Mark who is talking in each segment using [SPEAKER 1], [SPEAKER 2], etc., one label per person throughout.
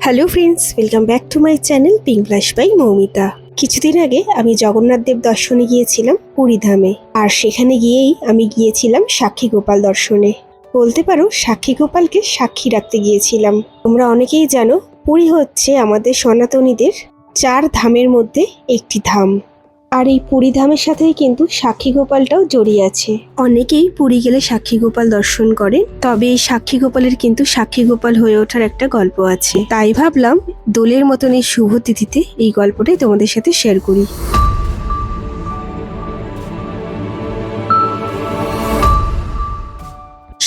[SPEAKER 1] Hello friends welcome back to my channel flash by Moumita কিছুদিন আগে আমি জগন্নাথ দেব দর্শনে গিয়েছিলাম পুরীধামে আর সেখানে গিয়েই আমি গিয়েছিলাম সাক্ষী গোপাল দর্শনে। বলতে পারো, সাক্ষী গোপালকে সাক্ষী রাখতে গিয়েছিলাম। তোমরা অনেকেই জানো, পুরী হচ্ছে আমাদের সনাতনীদের চার ধামের মধ্যে একটি ধাম। আর এই পুরী ধামের সাথেই কিন্তু সাক্ষী গোপালটাও জড়িয়ে আছে। অনেকেই পুরী গেলে সাক্ষী গোপাল দর্শন করে, তবে এই সাক্ষী গোপালের কিন্তু সাক্ষী গোপাল হয়ে ওঠার একটা গল্প আছে। তাই ভাবলাম, দোলের মতন এই শুভ তিথিতে এই গল্পটাই তোমাদের সাথে শেয়ার করি।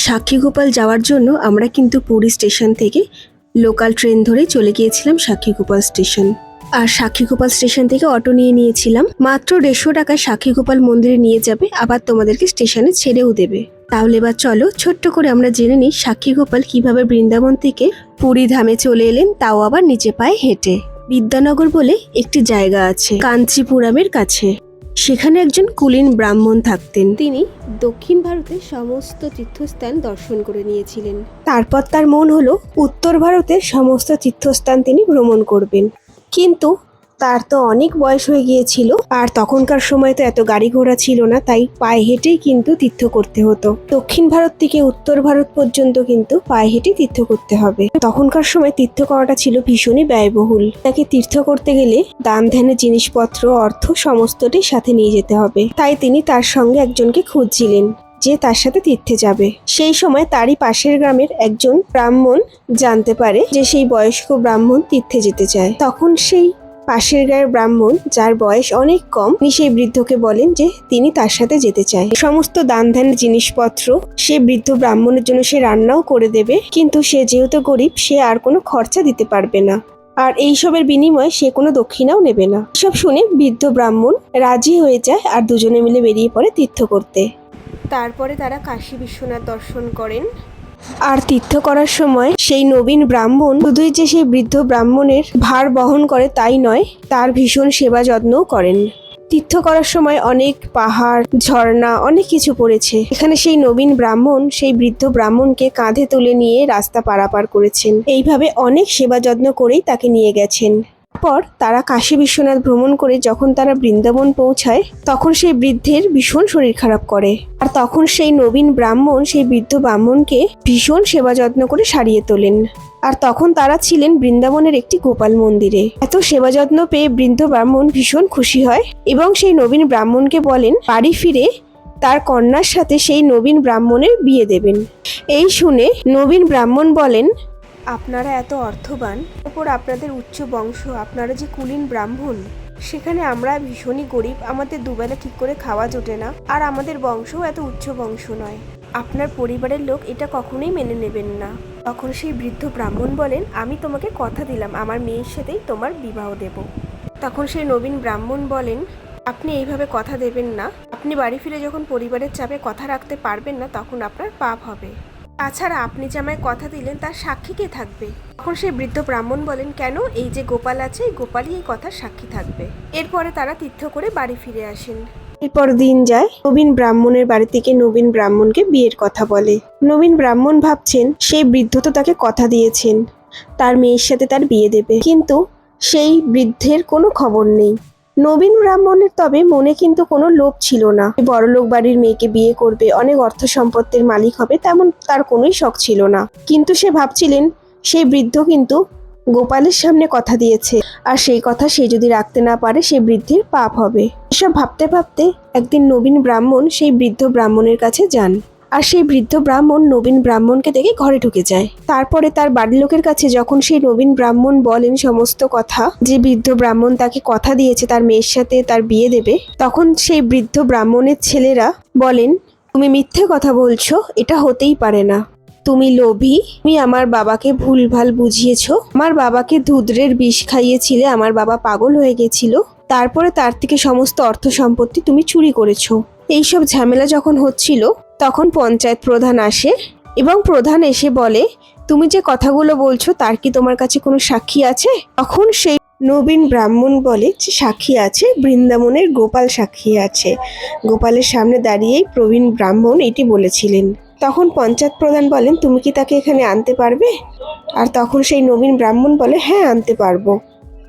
[SPEAKER 1] সাক্ষী গোপাল যাওয়ার জন্য আমরা কিন্তু পুরী স্টেশন থেকে লোকাল ট্রেন ধরে চলে গিয়েছিলাম সাক্ষীগোপাল স্টেশন। আর সাক্ষীগোপাল স্টেশন থেকে অটো নিয়ে নিয়েছিলাম। মাত্র দেড়শো টাকায় সাক্ষীগোপাল মন্দিরে নিয়ে যাবে, আবার তোমাদেরকে স্টেশনে ছেড়েও দেবে। তাহলে এবার চলো, ছোট্ট করে আমরা জেনে নিই সাক্ষীগোপাল কীভাবে বৃন্দাবন থেকে পুরী ধামে চলে এলেন, তাও আবার নিচে পায়ে হেঁটে। বিদ্যানগর বলে একটি জায়গা আছে, কাঞ্চিপুরামের কাছে। সেখানে একজন কুলীন ব্রাহ্মণ থাকতেন। তিনি দক্ষিণ ভারতের সমস্ত তীর্থস্থান দর্শন করে নিয়েছিলেন। তারপর তার মন হলো উত্তর ভারতের সমস্ত তীর্থস্থান তিনি ভ্রমণ করবেন। কিন্তু তার তো অনেক বয়স হয়ে গিয়েছিল। আর তখনকার সময় তো এত গাড়ি ঘোড়া ছিল না, তাই পায়ে হেঁটেই কিন্তু তীর্থ করতে হতো। দক্ষিণ ভারত থেকে উত্তর ভারত পর্যন্ত কিন্তু পায়ে হেঁটে তীর্থ করতে হবে। তখনকার সময় তীর্থ করাটা ছিল ভীষণই ব্যয়বহুল। তাকে তীর্থ করতে গেলে দান ধ্যানের জিনিসপত্র, অর্থ সমস্তটাই সাথে নিয়ে যেতে হবে। তাই তিনি তার সঙ্গে একজনকে খুঁজছিলেন, যে তার সাথে তীর্থে যাবে। সেই সময় তারই পাশের গ্রামের একজন ব্রাহ্মণ জানতে পারে যে সেই বয়স্ক ব্রাহ্মণ তীর্থে যেতে চায়। তখন সেই পাশের গায়ের ব্রাহ্মণ, যার বয়স অনেক কম তিনি সেই বৃদ্ধকে বলেন যে তিনি তার সাথে যেতে চায়। সমস্ত দান ধ্যানের জিনিসপত্র সে বৃদ্ধ ব্রাহ্মণের জন্য সে রান্নাও করে দেবে, কিন্তু সে যেহেতু গরিব, সে আর কোনো খরচা দিতে পারবে না। আর এইসবের বিনিময়ে সে কোনো দক্ষিণাও নেবে না। সব শুনে বৃদ্ধ ব্রাহ্মণ রাজি হয়ে যায় আর দুজনে মিলে বেরিয়ে পড়ে তীর্থ করতে। তারপরে তারা কাশী বিশ্বনাথ দর্শন করেন। আর তীর্থ করার সময় সেই নবীন ব্রাহ্মণ শুধুই যে সেই বৃদ্ধ ব্রাহ্মণের ভার বহন করে তাই নয়, তার ভীষণ সেবা যত্নও করেন। তীর্থ করার সময় অনেক পাহাড়, ঝর্ণা, অনেক কিছু পড়েছে। এখানে সেই নবীন ব্রাহ্মণ সেই বৃদ্ধ ব্রাহ্মণকে কাঁধে তুলে নিয়ে রাস্তা পারাপার করেছেন। এইভাবে অনেক সেবা যত্ন করেই তাকে নিয়ে গেছেন। পর তারা কাশী বিশ্বনাথ ভ্রমণ করে যখন তারা বৃন্দাবন পৌঁছায়, তখন সেই বৃদ্ধের ভীষণ শরীর খারাপ করে। আর তখন সেই নবীন ব্রাহ্মণ, সেই বৃদ্ধ ব্রাহ্মণকে ভীষণ সেবা যত্ন করে সারিয়ে তোলেন। আর তখন তারা ছিলেন বৃন্দাবনের একটি গোপাল মন্দিরে। এত সেবা যত্ন পেয়ে বৃদ্ধ ব্রাহ্মণ ভীষণ খুশি হয় এবং সেই নবীন ব্রাহ্মণকে বলেন, বাড়ি ফিরে তার কন্যার সাথে সেই নবীন ব্রাহ্মণের বিয়ে দেবেন। এই শুনে নবীন ব্রাহ্মণ বলেন আপনারা এত অর্থবান ওপর আপনাদের উচ্চ বংশ, আপনারা যে কুলীন ব্রাহ্মণ, সেখানে আমরা ভীষণই গরিব, আমাদের দুবেলা ঠিক করে খাওয়া জোটে না, আর আমাদের বংশও এত উচ্চ বংশ নয়। আপনার পরিবারের লোক এটা কখনোই মেনে নেবেন না। তখন সেই বৃদ্ধ ব্রাহ্মণ বলেন, আমি তোমাকে কথা দিলাম, আমার মেয়ের সাথেই তোমার বিবাহ দেব। তখন সেই নবীন ব্রাহ্মণ বলেন, আপনি এইভাবে কথা দেবেন না। আপনি বাড়ি ফিরে যখন পরিবারের চাপে কথা রাখতে পারবেন না, তখন আপনার পাপ হবে। তাছাড়া আপনি যে আমায় কথা দিলেন তার সাক্ষী কে থাকবে? তখন সেই বৃদ্ধ ব্রাহ্মণ বলেন, কেন? এই যে গোপাল আছে, এই গোপালই এই কথার সাক্ষী থাকবে। এরপরে তারা তীর্থ করে বাড়ি ফিরে আসেন। এরপর দিন যায়। নবীন ব্রাহ্মণের বাড়ি থেকে নবীন ব্রাহ্মণকে বিয়ের কথা বলে। নবীন ব্রাহ্মণ ভাবছেন, সেই বৃদ্ধ তো তাকে কথা দিয়েছেন। তার মেয়ের সাথে তার বিয়ে দেবে। কিন্তু সেই বৃদ্ধের কোনো খবর নেই। নবীন ব্রাহ্মণের তবে মনে কিন্তু কোনো লোভ ছিল না। বড়লোক বাড়ির মেয়েকে বিয়ে করবে, অনেক অর্থ সম্পত্তির মালিক হবে, তেমন তার কোনোই শখ ছিল না। কিন্তু সে ভাবছিলেন, সেই বৃদ্ধ কিন্তু গোপালের সামনে কথা দিয়েছে, আর সেই কথা সে যদি রাখতে না পারে সেই বৃদ্ধের পাপ হবে। এসব ভাবতে ভাবতে একদিন নবীন ব্রাহ্মণ সেই বৃদ্ধ ব্রাহ্মণের কাছে যান। আর সেই বৃদ্ধ ব্রাহ্মণ নবীন ব্রাহ্মণকে দেখে ঘরে ঢুকে যায়। তারপরে তার বাড়ির লোকের কাছে যখন সেই নবীন ব্রাহ্মণ বলেন সমস্ত কথা, যে বৃদ্ধ ব্রাহ্মণ তাকে কথা দিয়েছে তার মেয়ের সাথে তার বিয়ে দেবে, তখন সেই বৃদ্ধ ব্রাহ্মণের ছেলেরা বলেন, তুমি মিথ্যে কথা বলছো, এটা হতেই পারে না। তুমি লোভী, তুমি আমার বাবাকে ভুলভাল বুঝিয়েছো। আমার বাবাকে ধুদ্রের বিষ খাইয়েছিলে, আমার বাবা পাগল হয়ে গেছিল। তারপরে তার থেকে সমস্ত অর্থ সম্পত্তি তুমি চুরি করেছ। এইসব ঝামেলা যখন হচ্ছিল তখন পঞ্চায়েত প্রধান আসে এবং প্রধান এসে বলে, তুমি যে কথাগুলো বলছো তার কি তোমার কাছে কোনো সাক্ষী আছে? তখন সেই নবীন ব্রাহ্মণ বলে, যে সাক্ষী আছে, বৃন্দাবনের গোপাল সাক্ষী আছে। গোপালের সামনে দাঁড়িয়েই প্রবীণ ব্রাহ্মণ এটি বলেছিলেন। তখন পঞ্চায়েত প্রধান বলেন, তুমি কি তাকে এখানে আনতে পারবে? আর তখন সেই নবীন ব্রাহ্মণ বলে হ্যাঁ আনতে পারব।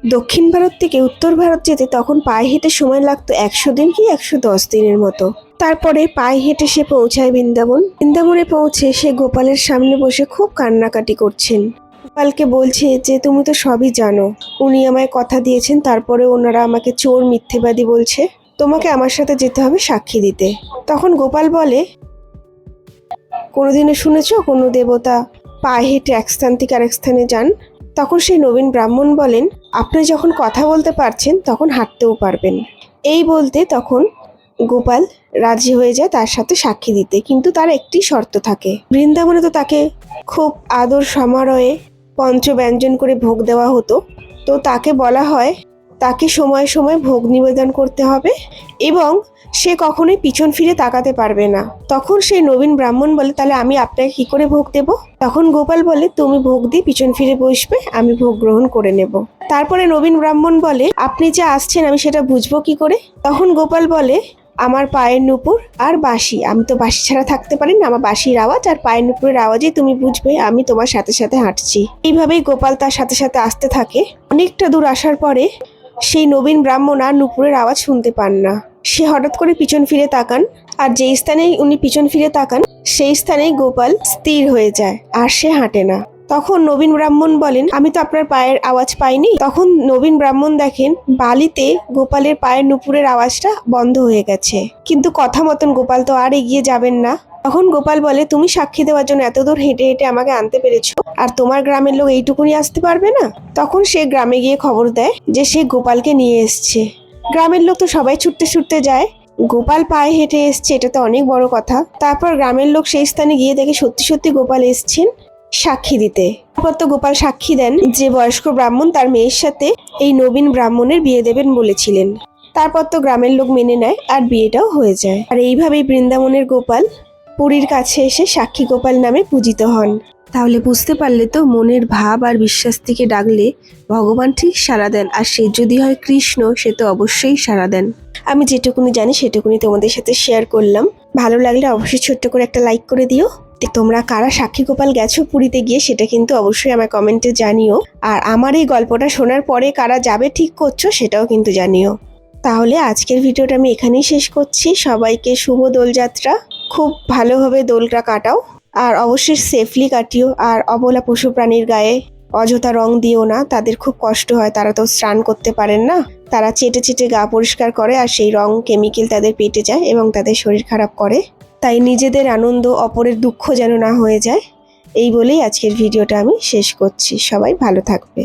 [SPEAKER 1] দক্ষিণ ভারত থেকে উত্তর ভারত যেতে তখন পায়ে হেঁটে সময় লাগতো একশো দিন কি একশো দশ দিনের মতো। তারপরে পায়ে হেঁটে সে পৌঁছায় বৃন্দাবন। বৃন্দাবনে পৌঁছে সে গোপালের সামনে বসে খুব কান্নাকাটি করছেন। গোপালকে বলছে যে, তুমি তো সবই জানো। উনি আমায় কথা দিয়েছেন, তারপরে ওনারা আমাকে চোর, মিথ্যেবাদী বলছে। তোমাকে আমার সাথে যেতে হবে সাক্ষী দিতে। তখন গোপাল বলে, কোনোদিনও শুনেছ কোনো দেবতা পায়ে হেঁটে এক স্থান থেকে আরেক স্থানে যান? তখন সেই নবীন ব্রাহ্মণ বলেন, আপনি যখন কথা বলতে পারছেন, তখন হাঁটতেও পারবেন। এই বলতে তখন গোপাল রাজি হয়ে যায় তার সাথে সাক্ষী দিতে। কিন্তু তার একটি শর্ত থাকে। বৃন্দাবনে তো তাকে খুব আদর সমারোহে পঞ্চব্যঞ্জন করে ভোগ দেওয়া হতো। তো তাকে বলা হয় তাকে সময় সময় ভোগ নিবেদন করতে হবে এবং সে কখনোই পিছন ফিরে তাকাতে পারবে না। তখন সেই নবীন ব্রাহ্মণ বলে, তাহলে আমি আপনাকে কি করে ভোগ দেব? তখন গোপাল বলে, তুমি ভোগ দিয়ে পিছন ফিরে বসবে, আমি ভোগ গ্রহণ করে নেব। তারপরে নবীন ব্রাহ্মণ বলে, আপনি যে আসছেন, আমি সেটা বুঝব কি করে? তখন গোপাল বলে, আমার পায়ের নুপুর আর বাঁশি, আমি তো বাঁশি ছাড়া থাকতে পারি না, আমার বাঁশির আওয়াজ আর পায়ের নুপুরের আওয়াজেই তুমি বুঝবে, আমি তোমার সাথে সাথে হাঁটছি। এইভাবেই গোপাল তার সাথে সাথে আসতে থাকে। অনেকটা দূর আসার পরে সেই নবীন ব্রাহ্মণ আর নুপুরের আওয়াজ শুনতে পান না। সে হঠাৎ করে পিছন ফিরে তাকান, আর যেই স্থানে উনি পিছন ফিরে তাকান, সেই স্থানেই গোপাল স্থির হয়ে যায়, আর সে হাঁটে না। তখন নবীন ব্রাহ্মণ বলেন, আমি তো আপনার পায়ের আওয়াজ পাইনি। তখন নবীন ব্রাহ্মণ দেখেন, বালিতে গোপালের পায়ের নুপুরের আওয়াজটা বন্ধ হয়ে গেছে। কিন্তু কথা মতন গোপাল তো আর এগিয়ে যাবেন না। তখন গোপাল বলে, তুমি সাক্ষী দেওয়ার জন্য এত দূর হেঁটে হেঁটে আমাকে আনতে পেরেছ? আর তোমার গ্রামের লোক এইটুকুনি আসতে পারবে না? তখন সে গ্রামে গিয়ে খবর দেয় যে সে গোপালকে নিয়ে এসছে। গ্রামের লোক তো সবাই ছুটতে ছুটতে যায়। গোপাল পায়ে হেঁটে এসছে, এটা তো অনেক বড় কথা। তারপর গ্রামের লোক সেই স্থানে গিয়ে দেখে সত্যি সত্যি গোপাল এসছেন সাক্ষী দিতে। তারপর তো গোপাল সাক্ষী দেন যে বয়স্ক ব্রাহ্মণ তার মেয়ের সাথে এই নবীন ব্রাহ্মণের বিয়ে দেবেন বলেছিলেন। তারপর তো গ্রামের লোক মেনে নেয় আর বিয়েটাও হয়ে যায়। আর এইভাবেই বৃন্দাবনের গোপাল পুরীর কাছে এসে সাক্ষী গোপাল নামে পূজিত হন। তাহলে বুঝতে পারলে তো মনের ভাব আর বিশ্বাস থেকে ডাকলে ভগবান ঠিক সাড়া দেন, আর সে যদি হয় কৃষ্ণ, সে তো অবশ্যই সাড়া দেন। আমি যেটুকুনি জানি সেটুকুনি তোমাদের সাথে শেয়ার করলাম। ভালো লাগলে অবশ্যই ছোট্ট করে একটা লাইক করে দিও। তোমরা কারা সাক্ষী গোপাল গেছো পুরীতে গিয়ে সেটা কিন্তু অবশ্যই আমার কমেন্টে জানিও। আর আমার এই গল্পটা শোনার পরে কারা যাবে ঠিক করছ সেটাও কিন্তু জানিও। তাহলে আজকের ভিডিওটা আমি এখানেই শেষ করছি। সবাইকে শুভ দোলযাত্রা। খুব ভালোভাবে দোলটা কাটাও আর অবশ্যই সেফলি কাটিও। আর অবলা পশু প্রাণীর গায়ে অযথা রং দিও না, তাদের খুব কষ্ট হয়, তারা তো স্নান করতে পারেন না। তারা চেটে চেটে গা পরিষ্কার করে আর সেই রং কেমিক্যাল তাদের পেটে যায় এবং তাদের শরীর খারাপ করে। তাই নিজেদের আনন্দ, অপরের দুঃখ যেন না হয়ে যায়, এই বলেই আজকের ভিডিওটা আমি শেষ করছি। সবাই ভালো থাকবে।